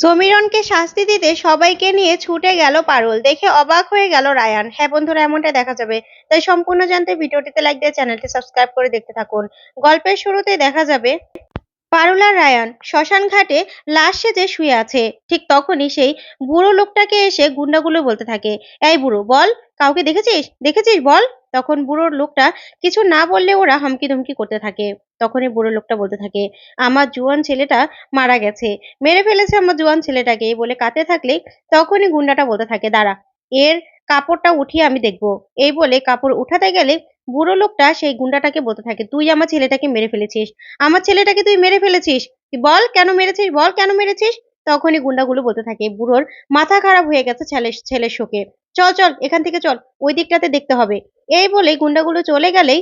সমীরনকে শাস্তি দিতে সবাইকে নিয়ে ছুটে গেল পারুল। দেখে অবাক হয়ে গেল রায়ান। হ্যাঁ বন্ধুরা এমনটা দেখা যাবে। তাই সম্পূর্ণ জানতে ভিডিওটিতে লাইক দিয়ে চ্যানেলটি সাবস্ক্রাইব করে দেখতে থাকুন। গল্পের শুরুতে দেখা যাবে পারুল আর রায়ান শ্মশান ঘাটে লাশ সেজে শুয়ে আছে। ঠিক তখনই সেই বুড়ো লোকটাকে এসে গুন্ডাগুলো বলতে থাকে, এই বুড়ো, বল, কাউকে দেখেছিস? দেখেছিস, বল? তখন বুড়ো লোকটা কিছু না বললে ওরা হামকি ধমকি করতে থাকে। তখনই বুড়ো লোকটা বলতে থাকে, আমার জুয়ান ছেলেটা মারা গেছে। মেরে ফেলেছে আমার জুয়ান ছেলেটাকে। বলে কাঁদতে থাকলে তখনই গুন্ডাটা বলতে থাকে, দাঁড়া, এর কাপড়টা উঠিয়ে আমি দেখব। এই বলে কাপড় উঠাতে গেলে বুড়ো লোকটা সেই গুন্ডাটাকে বলতে থাকে, তুই আমার ছেলেটাকে মেরে ফেলেছিস। আমার ছেলেটাকে তুই মেরে ফেলেছিস? বল কেন মেরেছিস? বল কেন মেরেছিস? তখনই গুন্ডাগুলো বলতে থাকে, বুড়োর মাথা খারাপ হয়ে গেছে ছেলে ছেলের শোকে। চল চল, এখান থেকে চল, ওই দিকটাতে দেখতে হবে। এই বলে গুন্ডাগুলো চলে গেলেই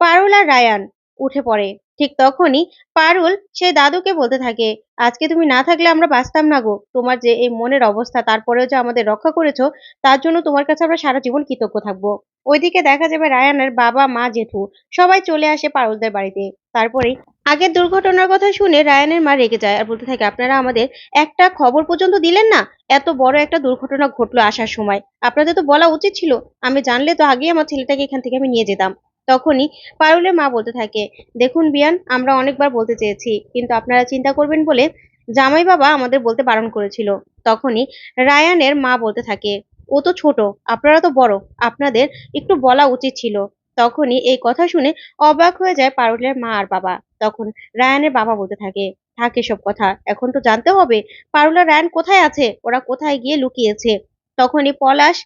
পারুল আর রায়ান উঠে পড়ে। ঠিক তখনই পারুল সে দাদুকে বলতে থাকে, আজকে তুমি না থাকলে আমরা বাঁচতাম না গো। তোমার যে এই মনের অবস্থা, তারপরেও যে আমাদের রক্ষা করেছ, তার জন্য তোমার কাছে আমরা সারা জীবন কৃতজ্ঞ থাকব। ওইদিকে দেখা যাবে রায়ানের বাবা, মা, জেঠু সবাই চলে আসে পারুলদের বাড়িতে। তারপরেই আগের দুর্ঘটনার কথা শুনে রায়ানের মা রেগে যায় আর বলতে থাকে, আপনারা আমাদের একটা খবর পর্যন্ত দিলেন না? এত বড় একটা দুর্ঘটনা ঘটলো আসার সময়। আপনাদের তো বলা উচিত ছিল। আমি জানলে তো আগেই আমার ছেলেটাকে এখান থেকে আমি নিয়ে যেতাম। তখনই পারুলের মা বলতে থাকে, দেখুন বিয়ান, আমরা অনেকবার বলতে চেয়েছি, কিন্তু আপনারা চিন্তা করবেন বলে জামাই বাবা আমাদের বলতে বারণ করেছিল। তখনই রায়ানের মা বলতে থাকে ও তো ছোট, আপনারা তো বড়। আপনাদের একটু বলা উচিত ছিল। তখনই এই কথা শুনে অবাক হয়ে যায় পারুলের মা আর বাবা। তখন রায়ানের বাবা বলতে থাকে থাকে সব কথা, এখন তো জানতে হবে, পারুল রায়ান কোথায় আছে? ওরা কোথায় গিয়ে লুকিয়েছে? তখনই পলাশ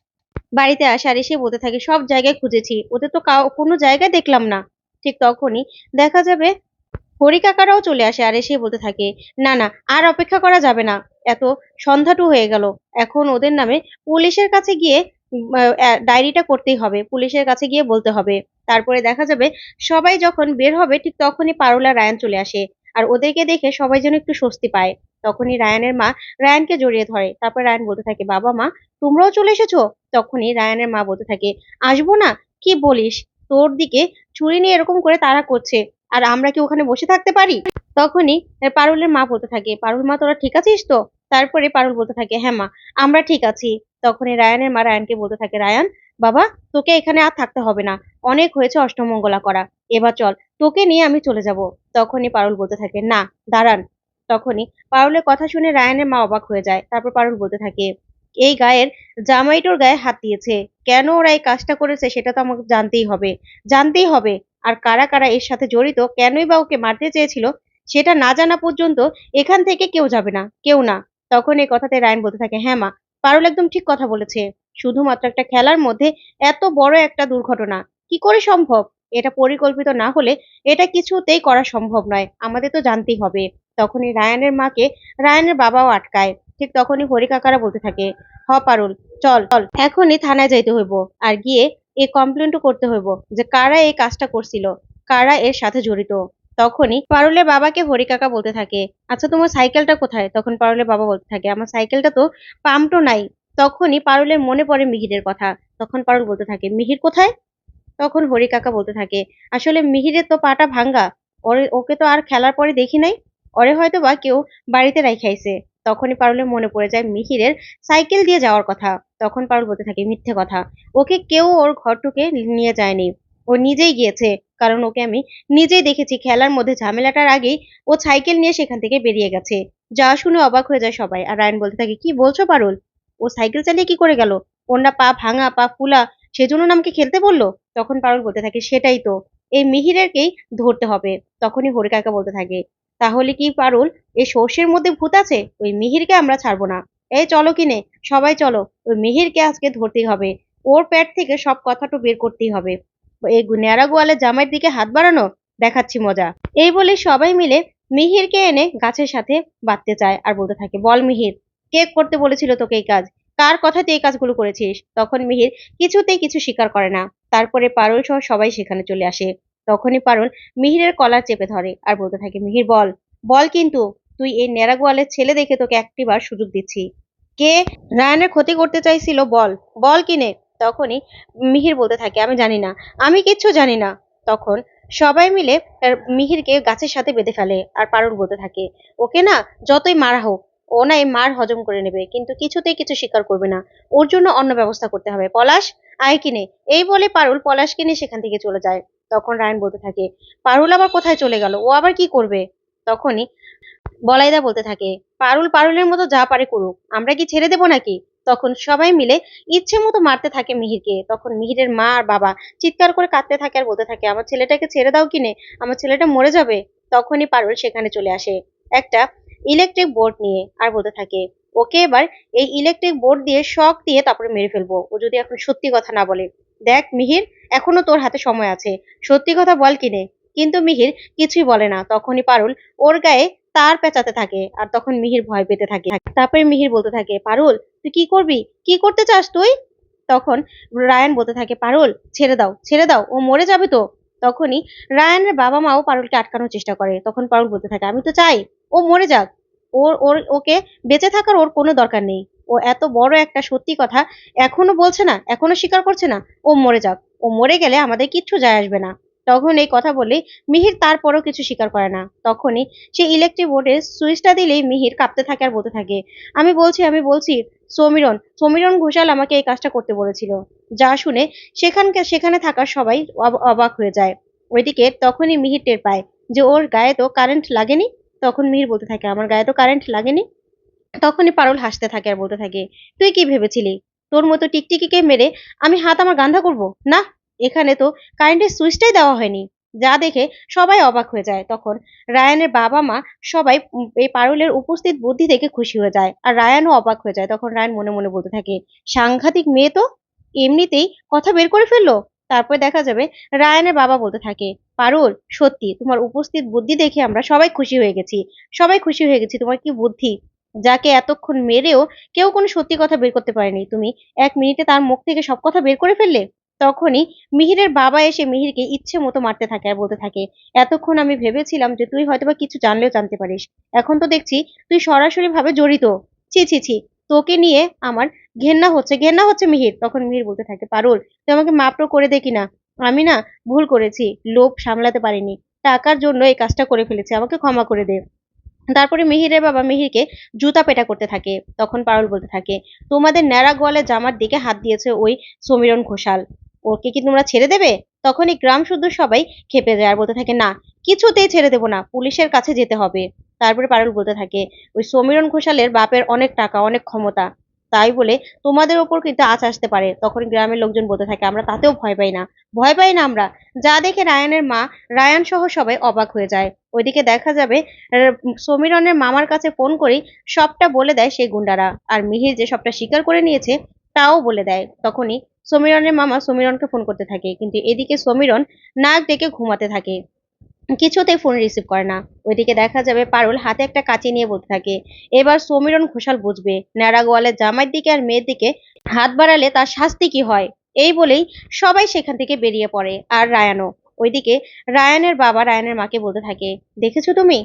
বাড়িতে আসে আর এসে বলতে থাকে, সব জায়গায় খুঁজেছি, ওদের তো কোনো জায়গায় দেখলাম না। ঠিক তখনই দেখা যাবে হরি কাকারাও চলে আসে আর এসে বলতে থাকে, না না, আর অপেক্ষা করা যাবে না এত সন্ধ্যাটু হয়ে গেল। এখন ওদের নামে পুলিশের কাছে গিয়ে ডায়েরিটা করতেই হবে। পুলিশের কাছে গিয়ে বলতে হবে। তারপরে দেখা যাবে সবাই যখন বের হবে, ঠিক তখনই পারুলা রায়ান চলে আসে। আর ওদেরকে দেখে সবাই যেন একটু স্বস্তি পায়। তখনই রায়ানের মা রায়ানকে জড়িয়ে ধরে। তারপর রায়ান বলতে থাকে, বাবা মা, তোমরাও চলে এসেছ? তখনই রায়ানের মা বলতে থাকে, আসব না, কি বলিস? তোর দিকে ছুরি নিয়ে এরকম করে তারা করছে। আর আমরা কি ওখানে বসে থাকতে পারি? তখনই পারুলের মা বলতে থাকে, পারুল মা, তোরা ঠিক আছিস তো? তারপরে পারুল বলতে থাকে হ্যাঁ মা, আমরা ঠিক আছি। তখনই রায়ানের মা রায়ানকে বলতে থাকে, রায়ান, বাবা, তোকে এখানে আর থাকতে হবে না। অনেক হয়েছে অষ্টমঙ্গলা করা। এবার চল, তোকে নিয়ে আমি চলে যাব। তখনই পারুল বলতে থাকে, না, দাঁড়ান। তখনই পারুলের কথা শুনে রায়ানের মা অবাক হয়ে যায়। তারপর পারুল বলতে থাকে এই গায়ের জামাইটোর গায়ে হাত দিয়েছে। কেন ওরা এই কাজটা করেছে সেটা তো আমাকে জানতেই হবে। জানতেই হবে আর কারা কারা এর সাথে জড়িত, কেনই বা ওকে মারতে চেয়েছিল, সেটা না জানা পর্যন্ত এখান থেকে কেউ যাবে না, কেউ না। তখন এই কথাতে রায়ন বলতে থাকে হ্যাঁ মা, পারুল একদম ঠিক কথা বলেছে। শুধুমাত্র একটা খেলার মধ্যে এত বড় একটা দুর্ঘটনা। কি করে সম্ভব? এটা পরিকল্পিত না হলে এটা কিছুতেই করা সম্ভব নয়। আমাদের তো জানতেই হবে। তখনই রায়ানের মাকে, রায়ানের বাবাও আটকায়। ঠিক তখনই হরি কাকারা বলতে থাকে, হ, পারুল, চল চল। এখনই থানায় যাইতে হইব আর গিয়ে এই কমপ্লেনও করতে হইব যে কারা এই কাজটা করছিল, কারা এর সাথে জড়িত। তখনই পারুলের বাবাকে হরি কাকা বলতে থাকে আচ্ছা তোমার সাইকেলটা কোথায়? তখন পারুলের বাবা বলতে থাকে, আমার সাইকেলটা তো পাম্পটো নাই। তখনই পারুলের মনে পড়ে মিহিরের কথা। তখন পারুল বলতে থাকে, মিহির কোথায়? তখন হরি কাকা বলতে থাকে, আসলে মিহিরের তো পাটা ভাঙ্গা, ওরে, ওকে তো আর খেলার পরে দেখি নাই? ওরে হয়তো বা কেউ বাড়িতে রাইখাইছে তখনই পারুলের মনে পড়ে যায় মিহিরের সাইকেল দিয়ে যাওয়ার কথা। তখন পারুল বলতে থাকে, মিথ্যে কথা। ওকে কেউ ওর ঘরটুকে নিয়ে যায়নি। ও নিজেই গিয়েছে। কারণ ওকে আমি নিজেই দেখেছি। খেলার মধ্যে ঝামেলাটার আগেই ও সাইকেল নিয়ে সেখান থেকে বেরিয়ে গেছে। যা শুনে অবাক হয়ে যায় সবাই। আর রায়ন বলতে থাকে, কি বলছো পারুল? ও সাইকেল চালিয়ে কি করে গেল? ওর পা ভাঙা, পা ফুলা, সেজন্য আমাকে খেলতে বলল? তখন পারুল বলতে থাকে, সেটাই তো। এই মিহিরেরকেই ধরতে হবে। তখনই হরি কাকা বলতে থাকে তাহলে কি পারুল? এই সর্ষের মধ্যে ভূত আছে? ওই মিহিরকে আমরা ছাড়বো না। এই চলো কিনে, সবাই চলো। ওই মিহিরকে আজকে ধরতেই হবে। ওর প্যাট থেকে সব কথাটা বের করতেই হবে। এই ন্যাড়া গোয়ালের জামাইয়ের দিকে হাত বাড়ানো দেখাচ্ছি মজা। এই বলে সবাই মিলে মিহিরকে এনে গাছের সাথে বাঁধতে চায় আর বলতে থাকে, বল মিহির, কে করতে বলেছিল তোকে এই কাজ? কার কথাতে এই কাজগুলো করেছিস? তখন মিহির কিছুতেই কিছু স্বীকার করে না। তারপরে পারুল সহ সবাই সেখানে চলে আসে। তখনই পারুল মিহিরের কলার চেপে ধরে আর বলতে থাকে, মিহির, বল বল কিন্তু, তুই এই ন্যাড়া গোয়ালের ছেলে দেখে তোকে একটিবার সুযোগ দিচ্ছি। কে রায়নের ক্ষতি করতে চাইছিল, বল বল কিনে। তখনই মিহির বলতে থাকে, আমি জানি না, আমি কিচ্ছু জানি না। তখন সবাই মিলে মিহিরকে গাছের সাথে বেঁধে ফেলে আর পারুল বলতে থাকে, ওকে না, যতই মারা হোক, ও না এই মার হজম করে নেবে, কিন্তু কিছুতেই কিছু স্বীকার করবে না। ওর জন্য অন্য ব্যবস্থা করতে হবে। পলাশ, আয় কিনে। এই বলে পারুল পলাশকে নিয়ে সেখান থেকে চলে যায়। তখন রায়ন বলতে থাকে, পারুল আবার কোথায় চলে গেল? ও আবার কি করবে? তখনই বলাইদা বলতে থাকে, পারুল পারুলের মতো যা পারে করুক, আমরা কি ছেড়ে দেবো নাকি? তখন সবাই মিলে ইচ্ছে মতো মারতে থাকে মিহিরকে। তখন মিহিরের মা আর বাবা চিৎকার করে কাঁদতে থাকে আর বলতে থাকে, আমার ছেলেটাকে ছেড়ে দাও কিনে, আমার ছেলেটা মরে যাবে। তখনই পারুল সেখানে চলে আসে একটা ইলেকট্রিক বোর্ড নিয়ে আর বলতে থাকে, ওকে এবার এই ইলেকট্রিক বোর্ড দিয়ে শক দিয়ে তারপরে মেরে ফেলব। ও যদি এখন সত্যি কথা না বলে। দেখ মিহির, এখনও তোর হাতে সময় আছে। সত্যি কথা বল কিনে কিন্তু মিহির কিছুই বলে না। তখনই পারুল ওর গায়ে তার পেঁচাতে থাকে আর তখন মিহির ভয় পেতে থাকে। তারপরে মিহির বলতে থাকে, পারুল, তুই কি করবি? কি করতে চাস তুই? তখন রায়ান বলতে থাকে, পারুল, ছেড়ে দাও ছেড়ে দাও, ও মরে যাবে তো? তখনই রায়ানের বাবা মাও পারুলকে আটকানোর চেষ্টা করে। তখন পারুল বলতে থাকে, আমি তো চাই, ও মরে যাক। ওর ওর, ওকে বেঁচে থাকার ওর কোনো দরকার নেই। ও এত বড় একটা সত্যি কথা এখনও বলছে না, এখনও স্বীকার করছে না, ও মরে যাক। ও মরে গেলে আমাদের কিচ্ছু যায় আসবে না। তখন এই কথা বলেই মিহির তারপরও কিছু স্বীকার করে না। তখনই সে ইলেকট্রিক বোর্ডের সুইচটা দিলেই মিহির কাঁপতে থাকে আর বলতে থাকে, আমি বলছি আমি বলছি, সমীরণ সমীরণ ঘোষাল আমাকে এই কাজটা করতে বলেছিল। যা শুনে সেখানকে, সেখানে থাকা সবাই অব- অবাক হয়ে যায়। ওইদিকে তখনই মিহির টের পায় যে ওর গায়ে তো কারেন্ট লাগেনি? তখন মিহির বলতে থাকে, আমার গায়ে তো কারেন্ট লাগেনি? তখনই পারুল হাসতে থাকে আর বলতে থাকে, তুই কি ভেবেছিলি? তোর মতো টিকটিকিকে মেরে আমি হাত আমার গান্ধা করব? না, এখানে তো কারেন্টের সুইচটাই দেওয়া হয়নি। যা দেখে সবাই অবাক হয়ে যায়। তখন রায়ানের বাবা মা সবাই এই পারুলের উপস্থিত বুদ্ধি দেখে খুশি হয়ে যায় আর রায়ানও অবাক হয়ে যায়। তখন রায়ান মনে মনে বলতে থাকে, সাংঘাতিক মেয়ে তো, এমনিতেই কথা বের করে ফেলল? তারপরে দেখা যাবে রায়ানের বাবা বলতে থাকে, পারুল, সত্যি তোমার উপস্থিত বুদ্ধি দেখে আমরা সবাই খুশি হয়ে গেছি। সবাই খুশি হয়ে গেছি। তোমার কি বুদ্ধি যাকে এতক্ষণ মেরেও কেউ কোনো সত্যি কথা বের করতে পারেনি। তুমি এক মিনিটে তার মুখ থেকে সব কথা বের করে ফেললে? তখনই মিহিরের বাবা এসে মিহিরকে ইচ্ছে মতো মারতে থাকে আর বলতে থাকে, এতক্ষণ আমি ভেবেছিলাম যে তুই হয়তোবা কিছু জানলেও জানতে পারিস। এখন তো দেখছি তুই সরাসরি ভাবে জড়িত। ছি ছি ছি, তোকে নিয়ে আমার ঘেন্না হচ্ছে ঘেন্না হচ্ছে মিহির। তখন মিহির বলতে থাকে, পারুল, তুই আমাকে মাপটো করে দেখি না আমি না ভুল করেছি, লোভ সামলাতে পারিনি। টাকার জন্য এই কাজটা করে ফেলেছি, আমাকে ক্ষমা করে দে। তারপরে মিহিরের বাবা মিহিরকে জুতা পেটা করতে থাকে, তখন পারুল বলতে থাকে, তোমাদের ন্যাড়া গোয়ালে জামার দিকে হাত দিয়েছে ওই সমীরণ ঘোষাল। ওকে কি তোমরা ছেড়ে দেবে? তখনই গ্রাম শুদ্ধ সবাই খেপে যায় আর বলতে থাকে, না, কিছুতেই ছেড়ে দেবো না, পুলিশের কাছে যেতে হবে। তারপরে পারুল বলতে থাকে, ওই সমীরণ ঘোষালের বাপের অনেক টাকা, অনেক ক্ষমতা তাই বলে তোমাদের ওপর কিন্তু আঁচ আসতে পারে। তখন গ্রামের লোকজন বলতে থাকে, আমরা তাতেও ভয় পাই না। ভয় পাই না আমরা। যা দেখে রায়ানের মা, রায়ান সহ সবাই অবাক হয়ে যায়। ওইদিকে দেখা যাবে সমীরনের মামার কাছে ফোন করেই সবটা বলে দেয় সেই গুন্ডারা। আর মিহির যে সবটা স্বীকার করে নিয়েছে, তাও বলে দেয়। তখনই সমীরনের মামা সমীরনকে ফোন করতে থাকে। কিন্তু এদিকে সমীরন নাক ডেকে ঘুমাতে থাকে। কিছুতেই ফোন রিসিভ করে না। ওইদিকে দেখা যাবে পারুল হাতে একটা কাঁচি নিয়ে বলতে থাকে, এবার সমীরণ ঘোষাল বুঝবে ন্যাড়া গোয়ালের জামাইয়ের দিকে আর মেয়ের দিকে হাত বাড়ালে তার শাস্তি কি হয়? এই বলেই সবাই সেখান থেকে বেরিয়ে পড়ে, আর রায়ানও। ওইদিকে রায়ানের বাবা রায়ানের মাকে বলতে থাকে, দেখেছ তুমি?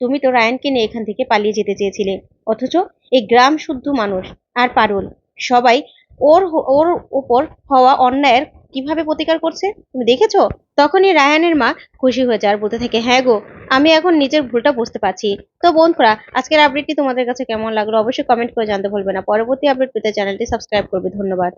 তুমি তো রায়ানকে নিয়ে এখান থেকে পালিয়ে যেতে চেয়েছিলে। অথচ এই গ্রাম শুদ্ধ মানুষ। আর পারুল, সবাই ওর ওর উপর হওয়া অন্যায়ের কীভাবে প্রতিকার করছে? তুমি দেখেছ? তখনই রায়ানের মা খুশি হয়ে যায় আর বলতে থাকে হ্যাঁ গো, আমি এখন নিজের ভুলটা বুঝতে পারছি। তো বন্ধুরা, আজকের আপডেটটি তোমাদের কাছে কেমন লাগল অবশ্যই কমেন্ট করে জানতে ভুলবে না। পরবর্তী আপডেট পেতে চ্যানেলটি সাবস্ক্রাইব করবে। ধন্যবাদ।